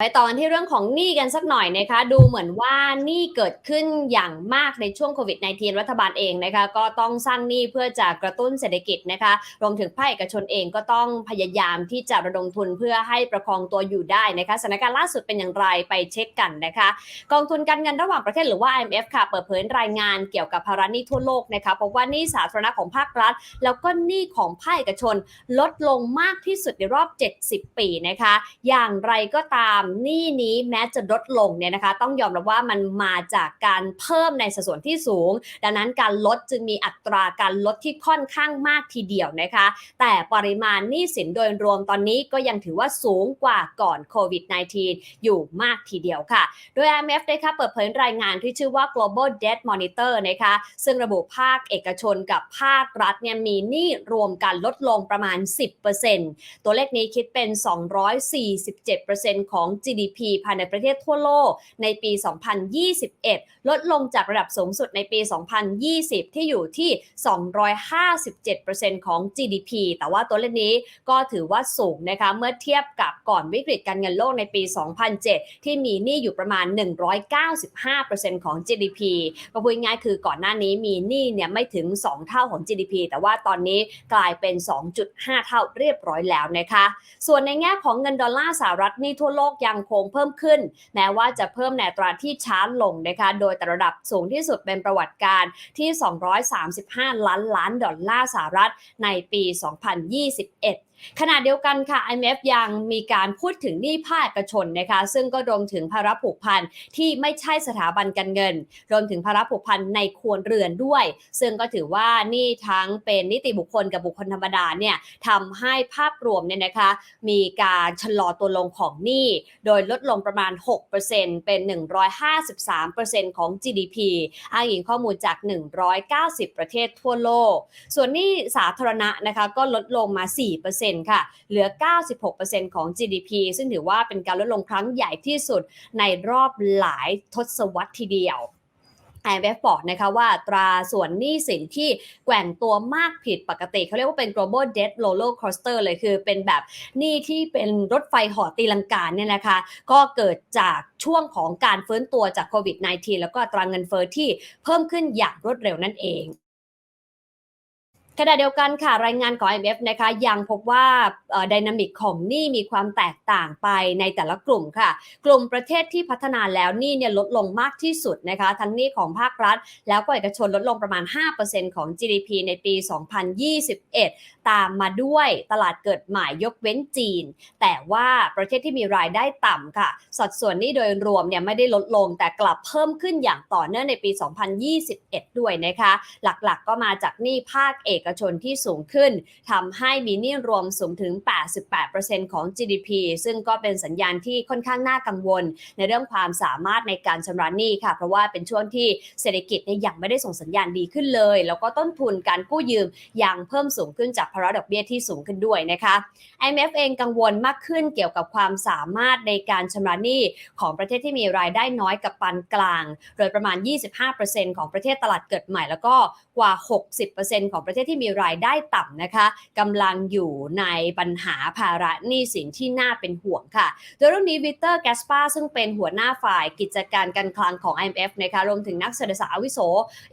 ไปต่อกันที่เรื่องของหนี้กันสักหน่อยนะคะ ดูเหมือนว่าหนี้เกิดขึ้นอย่างมากในช่วงโควิด -19 รัฐบาลเองนะคะ ก็ต้องสร้างหนี้เพื่อจะกระตุ้นเศรษฐกิจนะคะ รวมถึงภาคเอกชนเองก็ต้องพยายามที่จะระดมทุนเพื่อให้ประคองตัวอยู่ได้นะคะสถานการณ์ล่าสุดเป็นอย่างไรไปเช็คกันนะคะ กองทุนการเงินระหว่างประเทศหรือว่า IMF ค่ะเปิดเผยรายงานเกี่ยวกับภาระหนี้ทั่วโลกนะคะพบว่าหนี้สาธารณะของภาครัฐ แล้วก็หนี้ของภาคเอกชนลดลงมากที่สุดในรอบ 70 ปีนะคะ อย่างไรก็ตามหนี้นี้แม้จะลดลงเนี่ยนะคะ ต้องยอมรับว่ามันมาจากการเพิ่มในสัดส่วนที่สูง ดังนั้นการลดจึงมีอัตราการลดที่ค่อนข้างมากทีเดียวนะคะ แต่ปริมาณหนี้สินโดยรวมตอนนี้ก็ยังถือว่าสูงกว่าก่อนโควิด -19 อยู่มากทีเดียวค่ะ โดย IMF นะคะเปิดเผยรายงานที่ชื่อว่า Global Debt Monitor นะคะ ซึ่งระบุภาคเอกชนกับภาครัฐเนี่ยมีหนี้รวมกันลดลงประมาณ 10%ตัวเลขนี้คิดเป็น 247%ของ GDP ภายในประเทศทั่วโลกในปี 2021 ลดลงจากระดับสูงสุดในปี 2020 ที่อยู่ที่ 257%ของ GDP แต่ว่าตัวเลขนี้ก็ถือว่าสูงนะคะเมื่อเทียบกับก่อนวิกฤตการเงินโลกในปี 2007 ที่มีหนี้อยู่ประมาณ 195%ของ GDP ก็พูดง่ายคือก่อนหน้านี้มีหนี้เนี่ยไม่ถึง 2 เท่าของ GDP แต่ว่าตอนนี้กลายเป็น 2.5 เท่าเรียบร้อยแล้วนะคะ ส่วนในแง่ของเงินดอลลาร์สหรัฐนี่ทั่วโลกยังคงเพิ่มขึ้น แม้ว่าจะเพิ่มในวตราที่ช้าลงนะคะโดยแต่ระดับสูงที่สุดเป็นประวัติการที่ 235 ล้านล้านดอลลาร์สหรัฐในปี 2021 ขณะเดียวกันค่ะ IMF ยังมีการพูดถึงหนี้ภาคเอกชนนะคะซึ่งก็รวมถึงภาระผูกพันที่ไม่ใช่สถาบันการเงิน รวมถึงภาระผูกพันในครัวเรือนด้วย ซึ่งก็ถือว่านี่ทั้งเป็นนิติบุคคลกับบุคคลธรรมดาเนี่ยทำให้ภาพรวมเนี่ยนะคะมีการชะลอตัวลงของหนี้ โดยลดลงประมาณ 6%เป็น 153%ของ GDP อ้างอิงข้อมูลจาก 190 ประเทศทั่วโลก ส่วนหนี้สาธารณะนะคะก็ลดลงมา 4%ค่ะ เหลือ 96%ของ GDP ซึ่งถือว่าเป็นการลดลงครั้งใหญ่ที่สุดในรอบหลายทศวรรษทีเดียว IMF บอกนะคะว่าตราส่วนหนี้สินที่แกว่งตัวมากผิดปกติ เขาเรียกว่าเป็น global debt roller coaster เลยคือเป็นแบบหนี้ที่เป็นรถไฟเหอตีลังกาเนี่ยนะคะ ก็เกิดจากช่วงของการฟื้นตัวจากโควิด -19 แล้วก็ตราเงินเฟอ้อที่เพิ่มขึ้นอย่างรวดเร็วนั่นเอง ขณะเดียวกันค่ะรายงานของ IMF นะคะยังพบว่าดินามิกของหนี้มีความแตกต่างไปในแต่ละกลุ่มค่ะ กลุ่มประเทศที่พัฒนาแล้วหนี้เนี่ยลดลงมากที่สุดนะคะ ทั้งหนี้ของภาครัฐ แล้วก็เอกชนลดลงประมาณ 5%ของ GDP ในปี 2021 ตามมาด้วยตลาดเกิดใหม่ยกเว้นจีน แต่ว่าประเทศที่มีรายได้ต่ำค่ะ สัดส่วนหนี้โดยรวมเนี่ยไม่ได้ลดลงแต่กลับเพิ่มขึ้นอย่างต่อเนื่องในปี 2021 ด้วยนะคะ หลักๆก็มาจากหนี้ภาคเอกชนที่สูงขึ้นทำให้มีหนี้รวมสูงถึง 88%ของ GDP ซึ่งก็เป็นสัญญาณที่ค่อนข้างน่ากังวล ในเรื่องความสามารถในการชำระหนี้ค่ะ เพราะว่าเป็นช่วงที่เศรษฐกิจเนี่ยยังไม่ได้ส่งสัญญาณดีขึ้นเลย แล้วก็ต้นทุนการกู้ยืมยังเพิ่มสูงขึ้นจากภาระดอกเบี้ยที่สูงขึ้นด้วยนะคะ IMF เองกังวลมากขึ้นเกี่ยวกับความสามารถในการชำระหนี้ของประเทศที่มีรายได้น้อยกับปานกลาง โดยประมาณ 25%ของประเทศตลาดเกิดใหม่ แล้วก็กว่า 60%ของประเทศที่มีรายได้ต่ำนะคะกำลังอยู่ในปัญหาภาระหนี้สินที่น่าเป็นห่วงค่ะ โดยเรื่องนี้วิเตอร์แกสปาซึ่งเป็นหัวหน้าฝ่ายกิจการการคลังของ IMF นะคะรวมถึงนักเศรษฐศาสตร์อาวุโส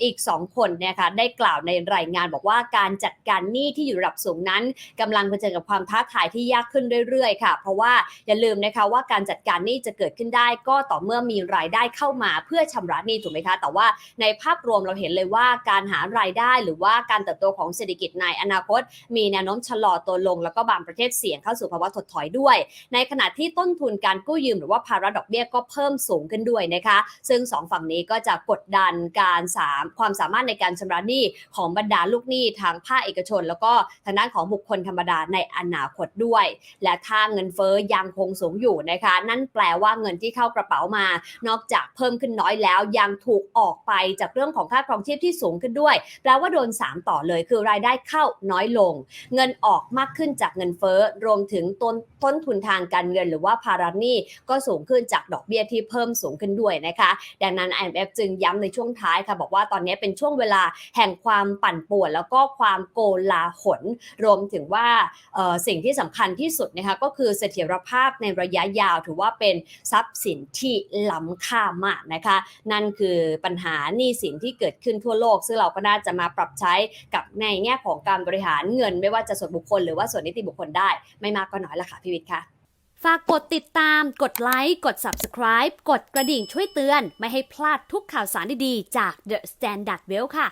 อีก 2 คนนะคะได้กล่าวในรายงานบอกว่าการจัดการหนี้ที่อยู่ระดับสูงนั้นกำลังเผชิญกับความท้าทายที่ยากขึ้นเรื่อยๆค่ะ เพราะว่าอย่าลืมนะคะว่าการจัดการหนี้จะเกิดขึ้นได้ ก็ต่อเมื่อมีรายได้เข้ามาเพื่อชำระหนี้ถูกไหมคะแต่ว่าในภาพรวมเราเห็นเลยว่าการหารายได้หรือว่าการเติบโตของเศรษฐกิจในอนาคต มีแนวโน้มชะลอตัวลง แล้วก็บางประเทศเสี่ยงเข้าสู่ภาวะถดถอยด้วย ในขณะที่ต้นทุนการกู้ยืมหรือว่าภาระดอกเบี้ยก็เพิ่มสูงขึ้นด้วยนะคะ ซึ่งสองฝั่งนี้ก็จะกดดันการสามความสามารถในการชำระหนี้ของบรรดาลูกหนี้ทางภาคเอกชน แล้วก็ทางด้านของบุคคลธรรมดาในอนาคตด้วย และถ้าเงินเฟ้อยังคงสูงอยู่นะคะ นั่นแปลว่าเงินที่เข้ากระเป๋ามา นอกจากเพิ่มขึ้นน้อยแล้วยังถูกออกไปจากเรื่องของค่าครองชีพที่สูงขึ้นด้วย แปลว่าโดน 3 ต่อเลยคือรายได้เข้าน้อยลง เงินออกมากขึ้นจากเงินเฟ้อรวมถึงต้นต้นทุนทางการเงินหรือว่าภาระหนี้ก็สูงขึ้นจากดอกเบี้ยที่เพิ่มสูงขึ้นด้วยนะคะ ดังนั้น IMF จึงย้ำในช่วงท้ายค่ะบอกว่าตอนนี้เป็นช่วงเวลาแห่งความปั่นป่วน แล้วก็ความโกลาหลรวมถึงว่าสิ่งที่สำคัญที่สุดนะคะก็คือเสถียรภาพในระยะยาวถือว่าเป็นทรัพย์สินที่ล้ำค่ามากนะคะ นั่นคือปัญหาหนี้สินที่เกิดขึ้นทั่วโลก ซึ่งเราก็น่าจะมาปรับใช้กับในแง่ของการบริหารเงิน ไม่ว่าจะส่วนบุคคลหรือว่าส่วนนิติบุคคลได้ ไม่มากก็น้อยละค่ะพี่วิทย์ค่ะฝากกดติดตาม กดไลค์ กด Subscribe กดกระดิ่งช่วยเตือน ไม่ให้พลาดทุกข่าวสารดีๆ จาก The Standard Well ค่ะ